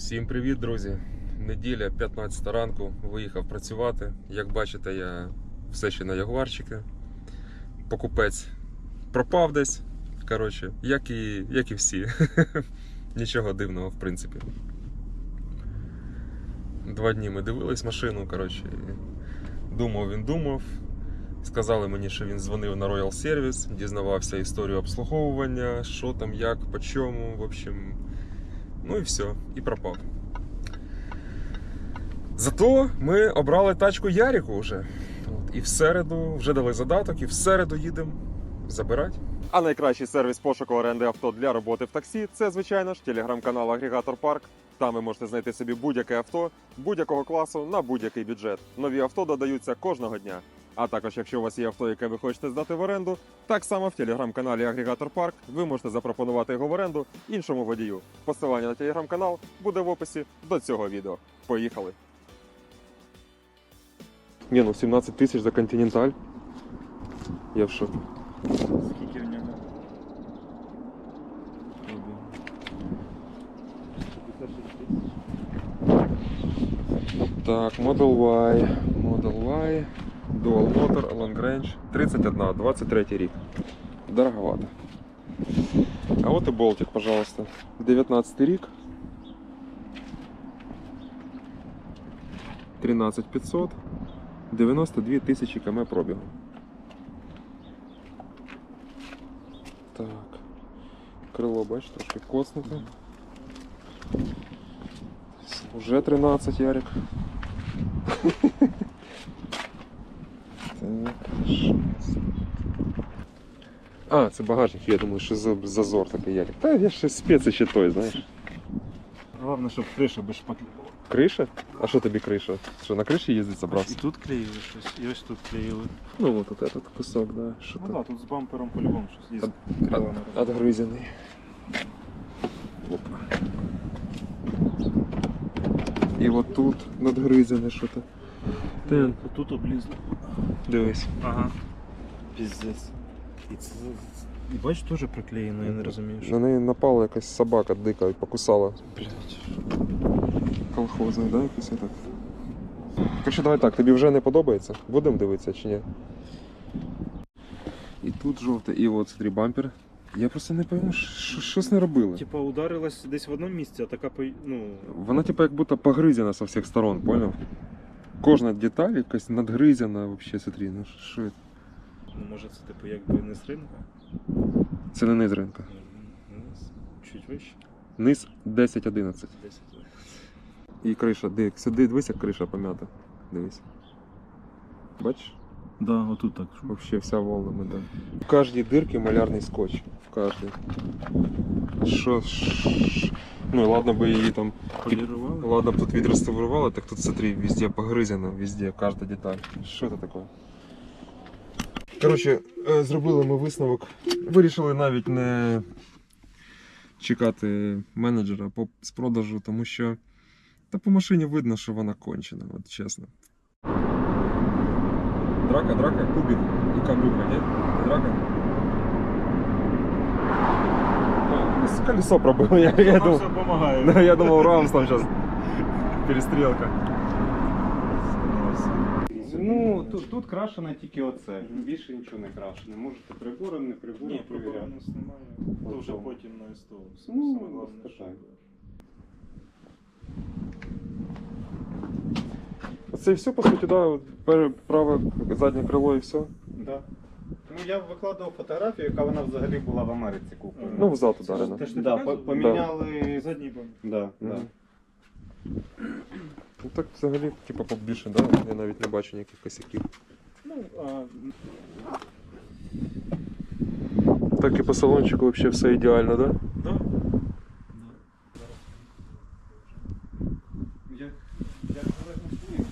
Всім привіт, друзі! Неділя, 15 ранку, виїхав працювати. Як бачите, я все ще на ягуарчики. Покупець пропав десь. Коротше, як і, як і всі. Нічого дивного, в принципі. Два дні ми дивились машину, коротше, і думав, він думав. Сказали мені, що він дзвонив на Royal Service, дізнавався історію обслуговування, що там, як, по чому. В общем, ну і все, і пропав. Зато ми обрали тачку Ярику вже. От, і в середу вже дали задаток, і в середу їдемо забирати. А найкращий сервіс пошуку оренди авто для роботи в таксі це, звичайно ж, телеграм-канал Агрегатор Парк. Там ви можете знайти собі будь-яке авто будь-якого класу на будь-який бюджет. Нові авто додаються кожного дня. А також, якщо у вас є авто, яке ви хочете здати в оренду, так само в телеграм-каналі Агрегатор Парк ви можете запропонувати його в оренду іншому водію. Посилання на телеграм-канал буде в описі до цього відео. Поїхали! Ні, ну 17 тисяч за континенталь. Я в шокі. Скільки в нього? Так, Model Y, Model Y, Dual Motor, Long Range, 31, 23 рік. Дороговато. А от і Болтик, пожалуйста. 19 рік. 13500, 92 тисячі км пробігу. Так. Крило, бач, трошки коснуте. Уже 13 ярик. А, це багажник, я думаю, що за зазор такий ярик. Та я ще спеці ще той, знаєш. Головне, щоб криша без шпаклі була. Криша? А що тобі криша? Що на криші їздить І собрався? тут клеїли щось, і ось тут клеїли. Ну от от этот кусок, да. Що Ну там? так, тут з бампером по-любому щось є. От- Крила на Отгрызенный. Опа. І от тут надгризене що-то. Та, Тут облізло. Дивись. Ага. Піздець. І це. І бач, теж приклеєно, я не розумію. Що... На неї напала якась собака дика і покусала. Блять. Колхозний, да, якийсь так. Короче, давай так, тобі вже не подобається? Будемо дивитися чи ні? І тут жовте, і от смотри, бампер. Я просто не пойму, що що з нею робили. Типа ударилась десь в одному місці, а така по. Ну. Вона типа як будто погризена со всіх сторон, понял? Кожна деталь якась надгризена вообще, смотри, ну що це? ну може це типу якби не з ринка. Це не низ ринка. Низ. Чуть вище. Низ 10-11. 10. І криша, дивись, дивись, як криша пом'ята. Дивись. Бачиш? Да, отут так. Вообще вся волнами, да. В кожній дирці малярний скотч. В кожній. Що? ж- Ну ладно би її там. Полірували? Ладно б тут відреставрували, так тут смотри, везде погризено, везде, кожна деталь. Що це таке? Коротше, е, зробили ми висновок. Вирішили навіть не чекати менеджера по з продажу, тому що та по машині видно, що вона кончена, от чесно. Драка, драка, кубик і камрюка, ні? Не Драка? А, Колесо пробило, я, я Воно думав. все допомагає. Да, я думал, Рамс там сейчас перестрелка. Ну, тут, тут крашене тільки оце. Більше нічого не крашене. Можете прибором, не прибором Ні, прибору перевіряти. у нас немає. То вже Потім. потім на СТО. Ну, Саме головне, без що- питань. Це і все, по суті, да, от праве заднє крило і все. Да. Ну, я викладав фотографію, яка вона взагалі була в Америці куплена. Ну, взад ударено. Ти да, по- показував? поміняли. Задній бампер. Да, да. Мгм. Ну так взагалі, типа, побільше, да? Я навіть не бачу ніяких косяків. Ну, а, Так і по салончику взагалі все ідеально, да? да. Як, як залежно слів.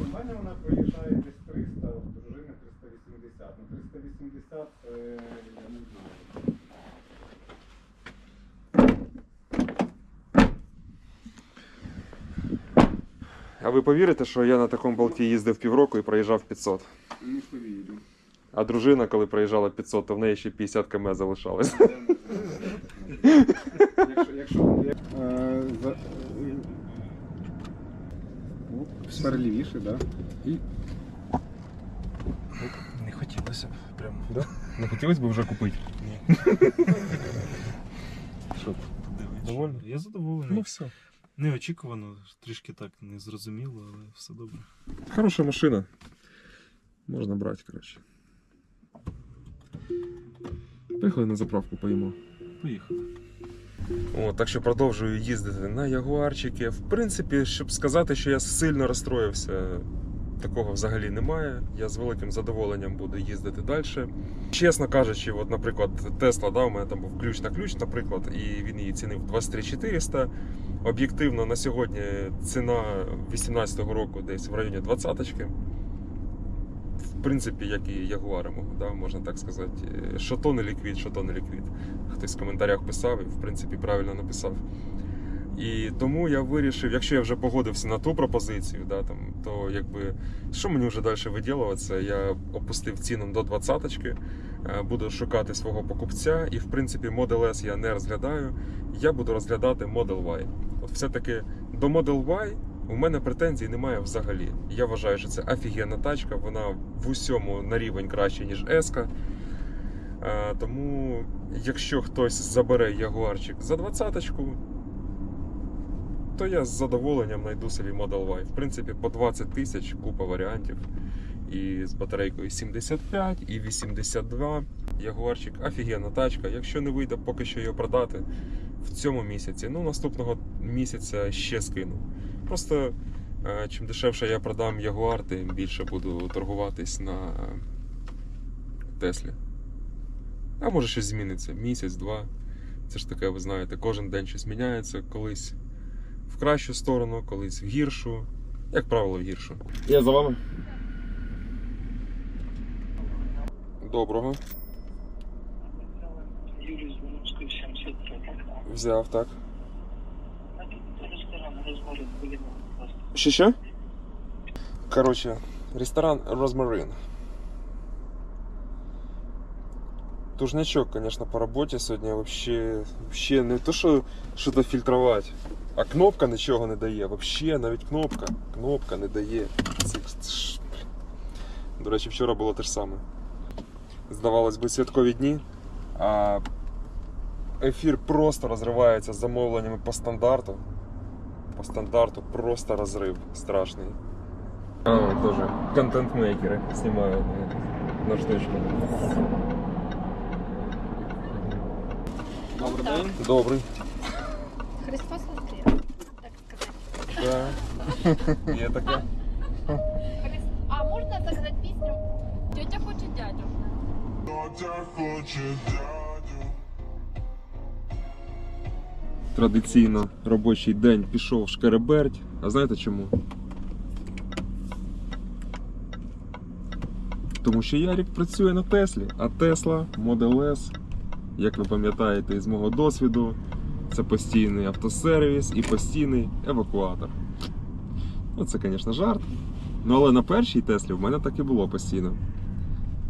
У мене вона проїжджає десь 300, у дружини 380. Ну 380 це я не знаю. А ви повірите, що я на такому болті їздив півроку і проїжджав 500? Не повірю. А дружина, коли проїжджала 500, то в неї ще 50 км залишалось. Якщо, якщо е, за, Перелівіше, так? Не хотілося б прям. не хотілося б вже купити. Ні. Що? Подивись. Довольний? Я задоволений. Ну все. Неочікувано, трішки так незрозуміло, але все добре. Хороша машина. Можна брати, коротше. Поїхали на заправку поїмо. Поїхали. О, так що продовжую їздити на ягуарчики. В принципі, щоб сказати, що я сильно розстроївся, такого взагалі немає. Я з великим задоволенням буду їздити далі. Чесно кажучи, от, наприклад, Тесла, да, у мене там був ключ на ключ, наприклад, і він її цінив 23 400. Об'єктивно, на сьогодні ціна 18-го року десь в районі 20-очки. В принципі, як і можуть, да, можна так сказати. Що то не ліквід, що то не ліквід. Хтось в коментарях писав і, в принципі, правильно написав. І тому я вирішив, якщо я вже погодився на ту пропозицію, да, там, то якби що мені вже далі виділюватися, я опустив ціну до 20-очки, е, буду шукати свого покупця, і в принципі Model S я не розглядаю. Я буду розглядати Model Y. От все-таки до Model Y у мене претензій немає взагалі. Я вважаю, що це офігенна тачка, вона в усьому на рівень краще, ніж S. Е, Тому, якщо хтось забере ягуарчик за двадцяточку, то я з задоволенням знайду собі Model Y. В принципі, по 20 тисяч купа варіантів. І з батарейкою 75, і 82. Ягуарчик офігенна тачка. Якщо не вийде поки що її продати в цьому місяці, ну наступного місяця ще скину. Просто е, чим дешевше я продам Ягуар, тим більше буду торгуватись на Теслі. А може щось зміниться. Місяць, два. Це ж таке, ви знаєте, кожен день щось міняється, колись в кращу сторону, колись в гіршу. Як правило, в гіршу. Я за вами. Доброго. Юрій Зеленський, 75. Взяв, так. А тут ресторан. Що що? Коротше, ресторан Розмарин. Тужнячок, конечно, по работе сьогодні вообще, вообще не то, що що-то фільтрувати, а кнопка нічого не дає. Вообще навіть кнопка. Кнопка не дає. До речі, вчора було те ж саме. Здавалось би, святкові дні, а ефір просто розривається з замовленнями по стандарту. По стандарту просто розрив страшний. А, тоже контент-мейкеры снимают на штучку. Добрий день. Добрий. Христос воскрес, так сказать. Да. Є таке. А можно заказать песню? Тетя хочет дядю. Традиційно робочий день пішов шкереберть. А знаєте чому? Тому що Ярік працює на Теслі, а Тесла Model S, як ви пам'ятаєте із мого досвіду, це постійний автосервіс і постійний евакуатор. Ну, це, звісно, жарт. Ну, але на першій Теслі в мене так і було постійно.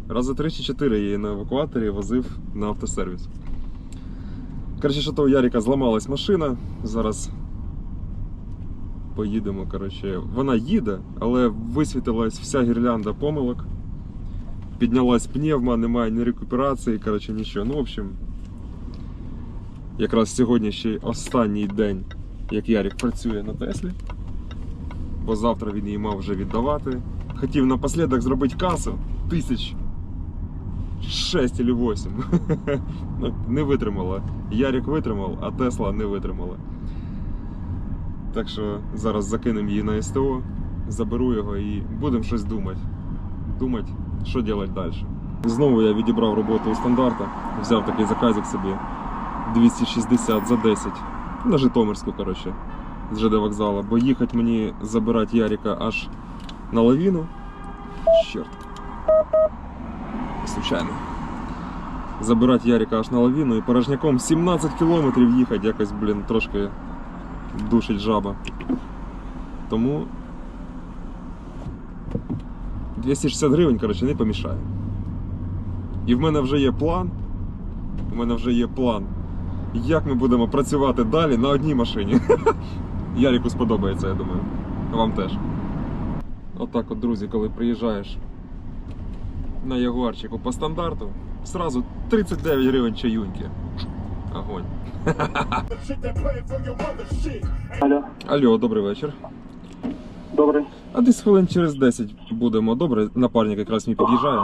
Рази 3 чи 4 я її на евакуаторі возив на автосервіс. Коротше, що то у Яріка зламалась машина. Зараз поїдемо. Коротше. Вона їде, але висвітилась вся гірлянда помилок. Піднялась пневма, немає ні рекуперації, коротше, нічого. Ну, в общем, якраз сьогодні ще останній день, як Ярік працює на Теслі. Бо завтра він її мав вже віддавати. Хотів напослідок зробити касу тисяч 6 чи 8. Ну, не витримала. Ярик витримав, а Тесла не витримала. Так що зараз закинемо її на СТО, заберу його і будемо щось думати. Думати, що робити далі. Знову я відібрав роботу у стандарта, взяв такий заказик собі 260 за 10. На Житомирську, коротше, з ЖД вокзалу. Бо їхати мені забирати Ярика аж на лавіну. Чорт. Случайно забирати Ярика аж на лавіну і порожняком 17 кілометрів їхати, якось, блін, трошки душить жаба. Тому 260 гривень, коротше, не помішає. І в мене вже є план. У мене вже є план, як ми будемо працювати далі на одній машині. Ярику сподобається, я думаю. Вам теж. Отак от, друзі, коли приїжджаєш на Ягуарчику по стандарту, сразу 39 гривень чаюньки. Огонь. Алло, Алло, добрий вечір. добре. А десь хвилин через 10 будемо. Добре, напарник якраз мені під'їжджає.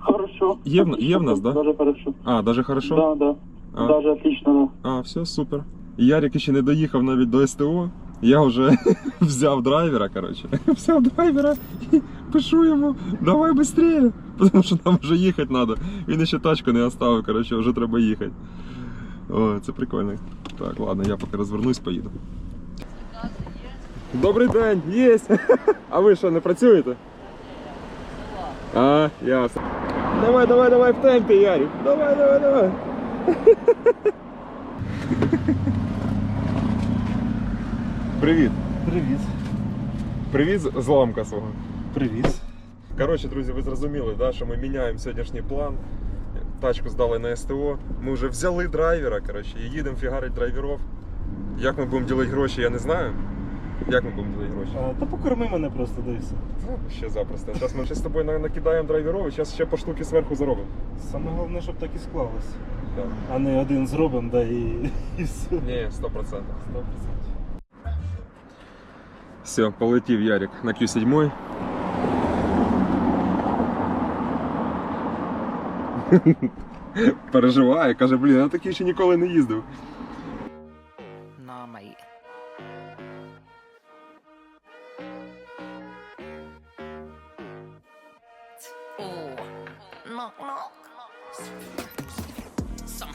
Хорошо. Є в- є в нас, да? Даже хорошо. А, даже хорошо? Да, да. А. Даже отлично, да. А, все, супер. Ярик ще не доїхав навіть до СТО. Я вже взяв драйвера, коротше. Взяв драйвера і пишу йому, давай швидше, тому що нам вже їхати треба. Він ще тачку не оставив, коротше, вже треба їхати. О, це прикольно. Так, ладно, я поки розвернусь, поїду. Добрий день, єсть! А ви що, не працюєте? А, ясно. Давай, давай, давай в темпі, Ярик. Давай, давай, давай. Привіт. Привіт. Привіт з зламка свого. Привіт. Коротше, друзі, ви зрозуміли, да, що ми міняємо сьогоднішній план. Тачку здали на СТО. Ми вже взяли драйвера, коротше, і їдемо фігарить драйверов. Як ми будемо ділити гроші, я не знаю. Як ми будемо ділити гроші? А, та покорми мене просто, все. Ну, ще запросто. Зараз ми ще з тобою на- накидаємо драйверов і зараз ще по штуки зверху заробимо. Саме головне, щоб так і склалось. Да. А не один зробимо, да і, і все. Ні, 100%. 100%. Все, полетів Ярик на Q7. Переживає, каже, блін, я такий ще ніколи не їздив. Nah, mate.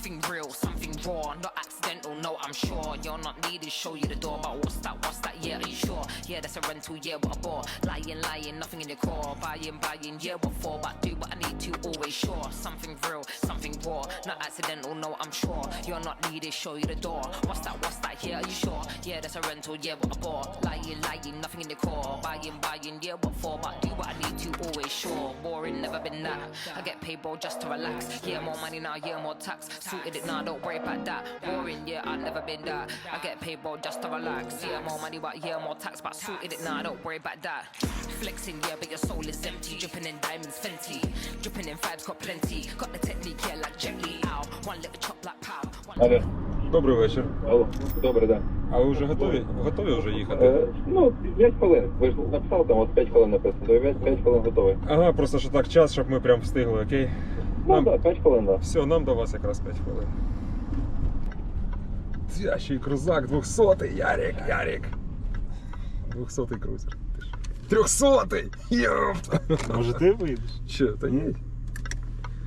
nothing real raw, not accidental. No, I'm sure you're not needed. Show you the door, but what's that? What's that? Yeah, are you sure? Yeah, that's a rental. Yeah, what a bore. Lying, lying, nothing in your core. Buying, buying. Yeah, what for? But do what I need to. Always sure. Something real, something raw, not accidental. No, I'm sure you're not needed. Show you the door. What's that? What's that? Yeah, are you sure? Yeah, that's a rental. Yeah, what a bore. Lying, lying, nothing in your core. Buying, buying. Yeah, what for? But do what I need to. Always sure. Boring, never been that. I get paid, bro, just to relax. Yeah, more money now. Yeah, more tax. Sorted it now. Don't worry about that. Boring, yeah, I've never been that. I get paid, bro, just to relax. Yeah, more money, but yeah, more tax. But sorted it now. nah, Don't worry about that. Flexing, yeah, but your soul is empty. Dripping in diamonds, Fenty. Dripping in vibes, got plenty. Got the technique, yeah, like Jet Li. Ow. One little chop like pow. One Алло, Добрий вечір. алло, добре, да. А ви вже готові? Готові вже їхати? Е, ну, 5 хвилин. Ви ж написали там, от 5 хвилин написано. То 5, 5 хвилин готовий. Ага, просто що так час, щоб ми прям встигли, окей? Ну, Нам- так, 5 хвилин, так. Все, нам до вас якраз 5 хвилин. Тящий крузак, 200-й, Ярик, Ярик. 200-й крузер. 300-й! Йопта! Може ти вийдеш? Че, та ні?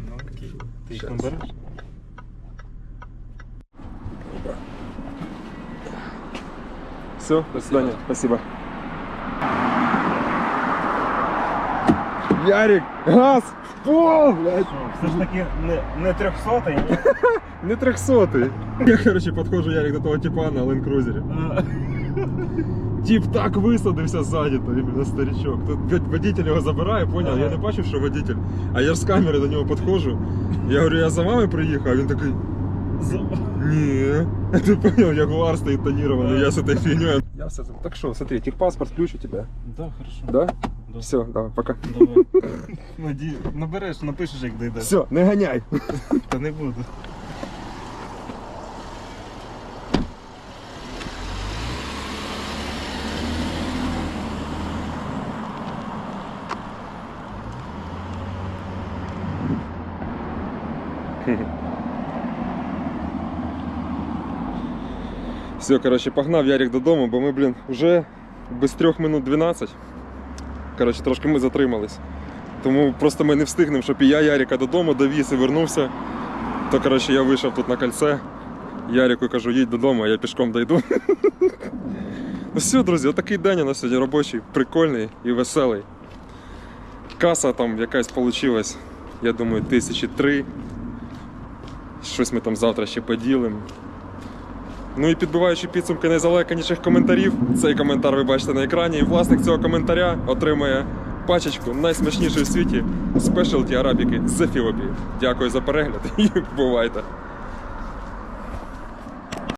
Ну окей. Ти їх не береш? Все, до свидания. Спасибо. Ярик, газ! в Пол, блядь! Все ж таки не, не 300 ні? Не 300 Я, короче, подходжу, Ярик, до того типа на Land Cruiser. А, Тип так висадився ззаді, то іменно старичок. Тут вод- водитель його забирає, поняв? Я не бачив, що водитель. А я ж з камери до нього підходжу. Я говорю, я за вами приїхав, а він такий. з- Ні. Ти понял, ягуар стоїть тонірований, я з этой фігнёю. Я все Так що, смотри, техпаспорт, ключ у тебя. Да, хорошо. Да? Да. Все, давай, пока. Давай. Наді... Набереш, напишеш, як дійде. Все, не ганяй. Та не буду. Все, коротше, погнав Ярик додому, бо ми, блін, вже без 3 минут 12. Коротше, трошки ми затримались. Тому просто ми не встигнемо, щоб і я Ярика додому довіз і вернувся. То коротше, я вийшов тут на кольце. Ярику кажу, їдь додому, а я пішком дойду. Ну все, друзі, отакий день у нас сьогодні робочий, прикольний і веселий. Каса там якась вийшла, я думаю, тисячі три. Щось ми там завтра ще поділимо. Ну і підбиваючи підсумки найзалеканіших коментарів, цей коментар ви бачите на екрані. І власник цього коментаря отримує пачечку найсмачнішої в світі спешалті арабіки з Ефіопії. Дякую за перегляд і бувайте!